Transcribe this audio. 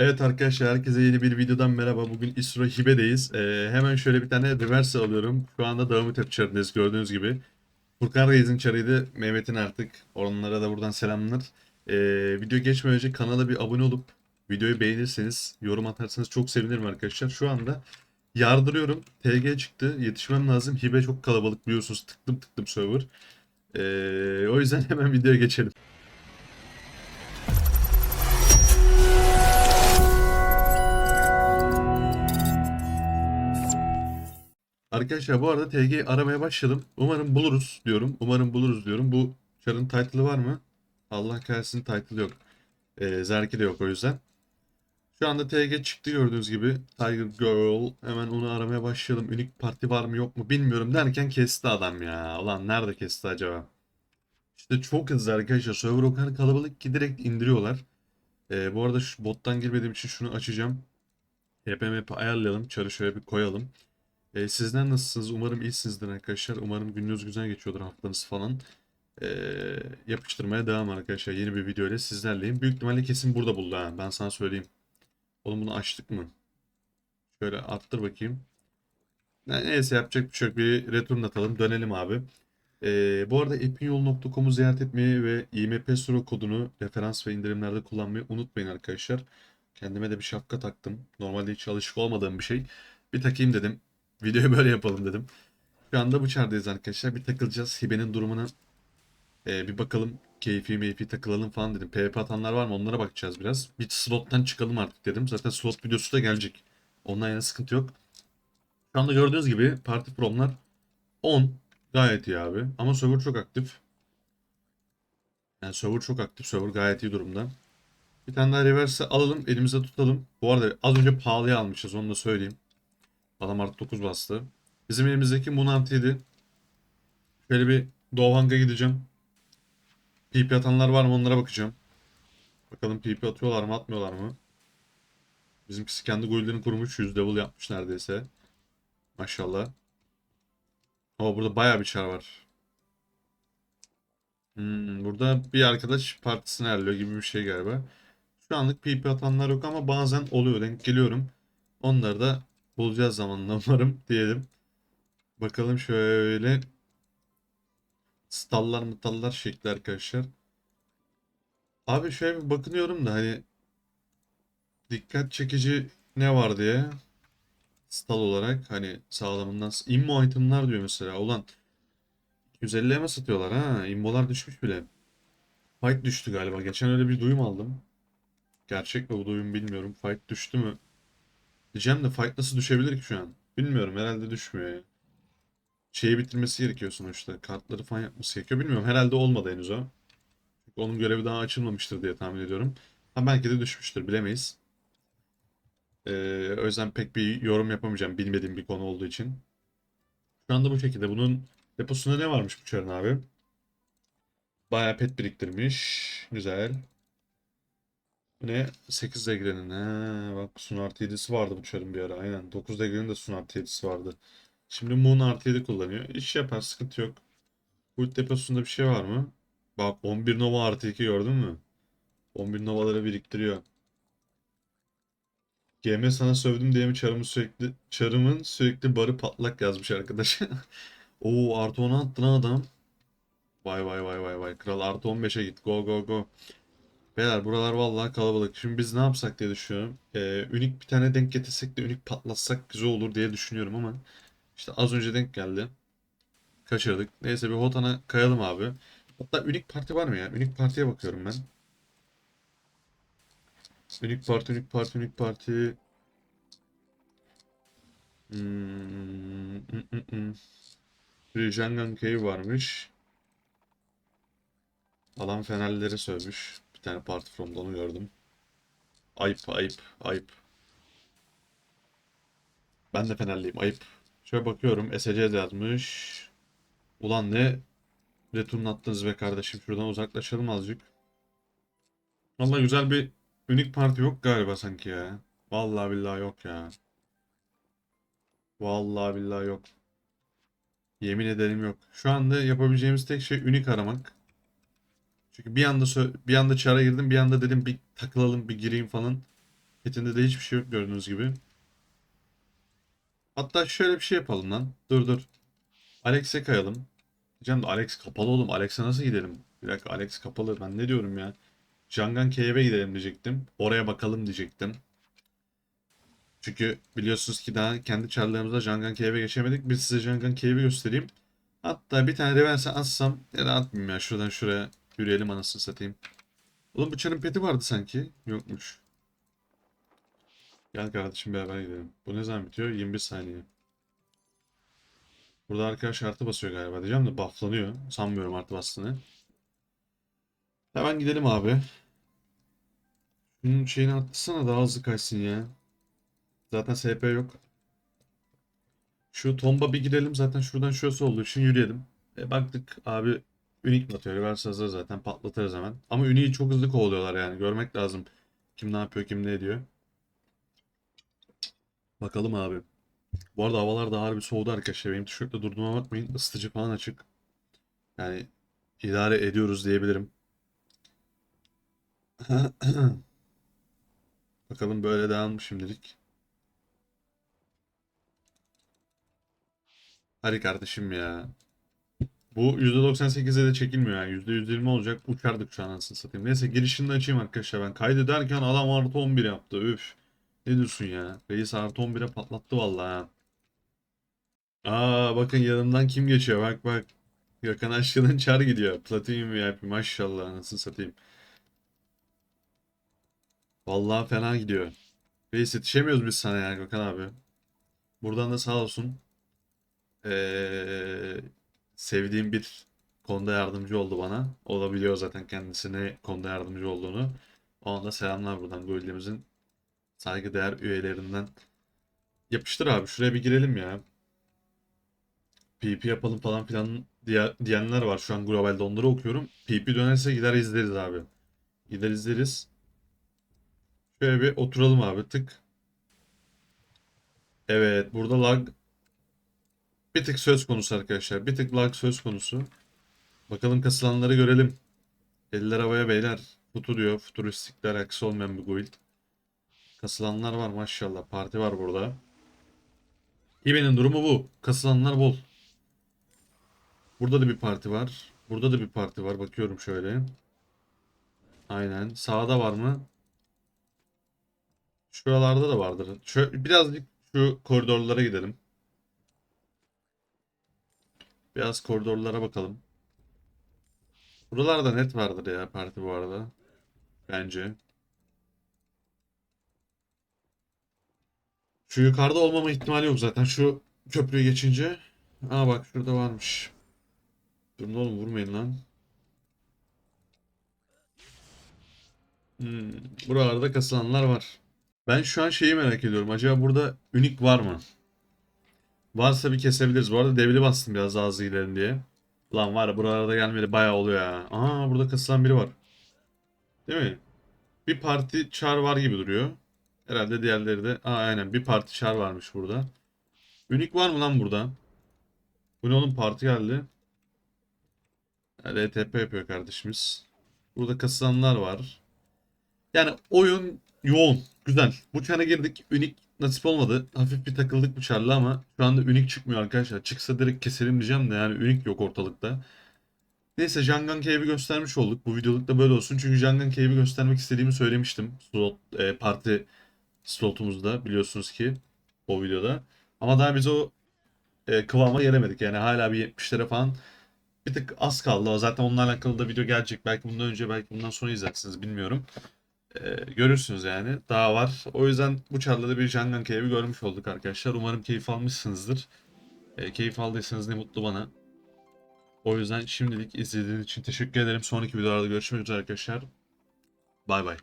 Evet arkadaşlar herkese yeni bir videodan merhaba. Bugün İsro Hibe'deyiz. Ee, hemen şöyle bir tane reverse alıyorum. Şu anda Davut çarındayız gördüğünüz gibi. Furkan Reis'in çarıydı. Mehmet'in artık. Onlara da buradan selamlar. Ee, video geçmeden önce kanala bir abone olup videoyu beğenirseniz, yorum atarsanız çok sevinirim arkadaşlar. Şu anda yardırıyorum. TG çıktı. Yetişmem lazım. Hibe çok kalabalık biliyorsunuz. Tıktım tıktım server. Ee, o yüzden hemen videoya geçelim. Arkadaşlar bu arada TG aramaya başladım. Umarım buluruz diyorum. Umarım buluruz diyorum. Bu çarın title'ı var mı? Allah kahretsin title yok. Ee, Zerki de yok o yüzden. Şu anda TG çıktı gördüğünüz gibi. Tiger Girl. Hemen onu aramaya başlayalım. Unik parti var mı yok mu bilmiyorum derken kesti adam ya. Ulan nerede kesti acaba? İşte çok hızlı arkadaşlar. Server o kadar kalabalık ki direkt indiriyorlar. Ee, bu arada şu bottan girmediğim için şunu açacağım. HP map'i ayarlayalım. Çarı şöyle bir koyalım. Ee, sizler nasılsınız? Umarım iyisinizdir arkadaşlar. Umarım gününüz güzel geçiyordur haftanız falan. Ee, yapıştırmaya devam arkadaşlar. Yeni bir video ile sizlerleyim. Büyük ihtimalle kesin burada buldu ha. Ben sana söyleyeyim. Oğlum bunu açtık mı? Şöyle attır bakayım. Ne- Neyse yapacak bir şey yok. Bir return atalım. Dönelim abi. Ee, bu arada epinyol.com'u ziyaret etmeyi ve IMP Suro kodunu referans ve indirimlerde kullanmayı unutmayın arkadaşlar. Kendime de bir şapka taktım. Normalde hiç alışık olmadığım bir şey. Bir takayım dedim. Videoyu böyle yapalım dedim. Şu anda bu çardayız arkadaşlar. Bir takılacağız. Hibe'nin durumuna e, bir bakalım. Keyfi meyfi takılalım falan dedim. PvP atanlar var mı onlara bakacağız biraz. Bir slottan çıkalım artık dedim. Zaten slot videosu da gelecek. Ondan yana sıkıntı yok. Şu anda gördüğünüz gibi Party Prom'lar 10. Gayet iyi abi. Ama server çok aktif. Yani server çok aktif. Server gayet iyi durumda. Bir tane daha reverse alalım. Elimizde tutalım. Bu arada az önce pahalıya almışız. Onu da söyleyeyim. Adam artı 9 bastı. Bizim elimizdeki Munant 7. Şöyle bir Doğang'a gideceğim. PP atanlar var mı onlara bakacağım. Bakalım PP atıyorlar mı atmıyorlar mı? Bizimkisi kendi guildini kurmuş. 100 level yapmış neredeyse. Maşallah. Ama burada bayağı bir çar var. Hmm, burada bir arkadaş partisini ayarlıyor gibi bir şey galiba. Şu anlık PP atanlar yok ama bazen oluyor denk geliyorum. Onları da bulacağız zamanla umarım diyelim. Bakalım şöyle stallar mıtallar şekli arkadaşlar. Abi şöyle bir bakınıyorum da hani dikkat çekici ne var diye stal olarak hani sağlamından immo itemlar diyor mesela. Ulan 250'ye mi satıyorlar ha? Immolar düşmüş bile. Fight düştü galiba. Geçen öyle bir duyum aldım. Gerçek mi bu duyum bilmiyorum. Fight düştü mü? Diyeceğim de fight nasıl düşebilir ki şu an? Bilmiyorum herhalde düşmüyor ya. Şeyi bitirmesi gerekiyor sonuçta. Kartları falan yapması gerekiyor. Bilmiyorum herhalde olmadı henüz o. Onun görevi daha açılmamıştır diye tahmin ediyorum. Ha belki de düşmüştür bilemeyiz. Ee, o yüzden pek bir yorum yapamayacağım bilmediğim bir konu olduğu için. Şu anda bu şekilde. Bunun deposunda ne varmış bu çarın abi? Bayağı pet biriktirmiş. Güzel. Ne? 8 Degre'nin. Ha, bak Sun artı 7'si vardı bu çarın bir ara. Aynen. 9 Degre'nin de Sun artı 7'si vardı. Şimdi Moon artı 7 kullanıyor. İş yapar. Sıkıntı yok. Ult deposunda bir şey var mı? Bak 11 Nova artı 2 gördün mü? 11 Nova'ları biriktiriyor. GM sana sövdüm diye mi çarımın sürekli çarımın sürekli barı patlak yazmış arkadaş. Oo artı 10 attı lan adam. Vay vay vay vay vay. Kral artı 15'e git. Go go go. Beyler buralar vallahi kalabalık. Şimdi biz ne yapsak diye düşünüyorum. Ee, ünik bir tane denk getirsek de ünik patlatsak güzel olur diye düşünüyorum ama işte az önce denk geldi. Kaçırdık. Neyse bir Hotan'a kayalım abi. Hatta ünik parti var mı ya? Ünik partiye bakıyorum ben. Ünik parti, ünik parti, ünik parti. Hmm, mm, mm, mm. Varmış. Adam fenerleri sövmüş. Bir tane parti from'da onu gördüm. Ayıp, ayıp, ayıp. Ben de fenerliyim, ayıp. Şöyle bakıyorum, SC yazmış. Ulan ne return attınız be kardeşim. Şuradan uzaklaşalım azıcık. Vallahi güzel bir Ünik parti yok galiba sanki ya. Vallahi billahi yok ya. Vallahi billahi yok. Yemin ederim yok. Şu anda yapabileceğimiz tek şey ünik aramak. Çünkü bir anda bir anda çara girdim, bir anda dedim bir takılalım, bir gireyim falan. Petinde de hiçbir şey yok gördüğünüz gibi. Hatta şöyle bir şey yapalım lan. Dur dur. Alex'e kayalım. Diyeceğim Alex kapalı oğlum. Alex'e nasıl gidelim? Bir dakika Alex kapalı. Ben ne diyorum ya? Jangan Cave'e gidelim diyecektim. Oraya bakalım diyecektim. Çünkü biliyorsunuz ki daha kendi çarlarımızda Jangan Cave'e geçemedik. Bir size Jangan Cave'i göstereyim. Hatta bir tane reverse atsam ya da atmayayım ya. Şuradan şuraya yürüyelim anasını satayım. Oğlum bu çarın peti vardı sanki. Yokmuş. Gel kardeşim beraber gidelim. Bu ne zaman bitiyor? 21 saniye. Burada arkadaş artı basıyor galiba diyeceğim de bufflanıyor. Sanmıyorum artı bastığını. Hemen gidelim abi. Şunun şeyini atlasana daha hızlı kaçsın ya. Zaten SP yok. Şu tomba bir girelim zaten şuradan şurası olduğu için yürüyelim. E, baktık abi Ünik batıyor. Reverse hazır zaten patlatırız hemen. Ama Ünik'i çok hızlı kovalıyorlar yani. Görmek lazım. Kim ne yapıyor kim ne ediyor. Bakalım abi. Bu arada havalar da harbi soğudu arkadaşlar. Benim tişörtle durduğuma bakmayın. Isıtıcı falan açık. Yani idare ediyoruz diyebilirim. Bakalım böyle devam mı şimdilik. Hadi kardeşim ya. Bu %98'e de çekilmiyor yani. %120 olacak. Uçardık şu an anasını satayım. Neyse girişini de açayım arkadaşlar ben. Kaydederken adam artı 11 yaptı. Üf. Ne diyorsun ya? Reis artı 11'e patlattı vallahi ha. Aa bakın yanımdan kim geçiyor? Bak bak. Gökhan Aşkı'nın çar gidiyor. Platinum VIP maşallah anasını satayım. Vallahi fena gidiyor. Reis yetişemiyoruz biz sana ya Gökhan abi. Buradan da sağ olsun. Ee, sevdiğim bir konuda yardımcı oldu bana. O da biliyor zaten kendisine konuda yardımcı olduğunu. Ona da selamlar buradan Gold'imizin saygıdeğer üyelerinden. Yapıştır abi şuraya bir girelim ya. PP yapalım falan filan diye, diyenler var. Şu an globalde onları okuyorum. PP dönerse gider izleriz abi. Gider izleriz. Şöyle bir oturalım abi tık. Evet burada lag bir tık söz konusu arkadaşlar. Bir tık lag söz konusu. Bakalım kasılanları görelim. Eller havaya beyler. Futuruyor. Futuristikle alakası olmayan bir guild. Kasılanlar var maşallah. Parti var burada. İbe'nin durumu bu. Kasılanlar bol. Burada da bir parti var. Burada da bir parti var. Bakıyorum şöyle. Aynen. Sağda var mı? Şuralarda da vardır. Şöyle birazcık şu koridorlara gidelim. Biraz koridorlara bakalım. Buralarda net vardır ya parti bu arada. Bence. Şu yukarıda olmama ihtimali yok zaten. Şu köprüyü geçince. Aa bak şurada varmış. Durun oğlum vurmayın lan. Hmm, buralarda kasılanlar var. Ben şu an şeyi merak ediyorum. Acaba burada ünik var mı? Varsa bir kesebiliriz. Bu arada devli bastım biraz daha hızlı gidelim diye. Lan var ya buralarda gelmeli bayağı oluyor ya. Aa burada kasılan biri var. Değil mi? Bir parti çar var gibi duruyor. Herhalde diğerleri de. Aa aynen bir parti çar varmış burada. Ünik var mı lan burada? Bu ne oğlum parti geldi. LTP yapıyor kardeşimiz. Burada kasılanlar var. Yani oyun yoğun. Güzel. Bu çana girdik. Ünik nasip olmadı. Hafif bir takıldık bu çarla ama şu anda ünik çıkmıyor arkadaşlar. Çıksa direkt keselim diyeceğim de yani ünik yok ortalıkta. Neyse Jangan Cave'i göstermiş olduk. Bu videoluk da böyle olsun. Çünkü Jangan Cave'i göstermek istediğimi söylemiştim. Slot, e, parti slotumuzda biliyorsunuz ki o videoda. Ama daha biz o e, kıvama gelemedik. Yani hala bir 70'lere falan bir tık az kaldı. Zaten onunla alakalı da video gelecek. Belki bundan önce belki bundan sonra izlersiniz bilmiyorum. Ee, görürsünüz yani. Daha var. O yüzden bu çarlarda bir Jangan Cave'i görmüş olduk arkadaşlar. Umarım keyif almışsınızdır. Ee, keyif aldıysanız ne mutlu bana. O yüzden şimdilik izlediğiniz için teşekkür ederim. Sonraki videolarda görüşmek üzere arkadaşlar. Bay bay.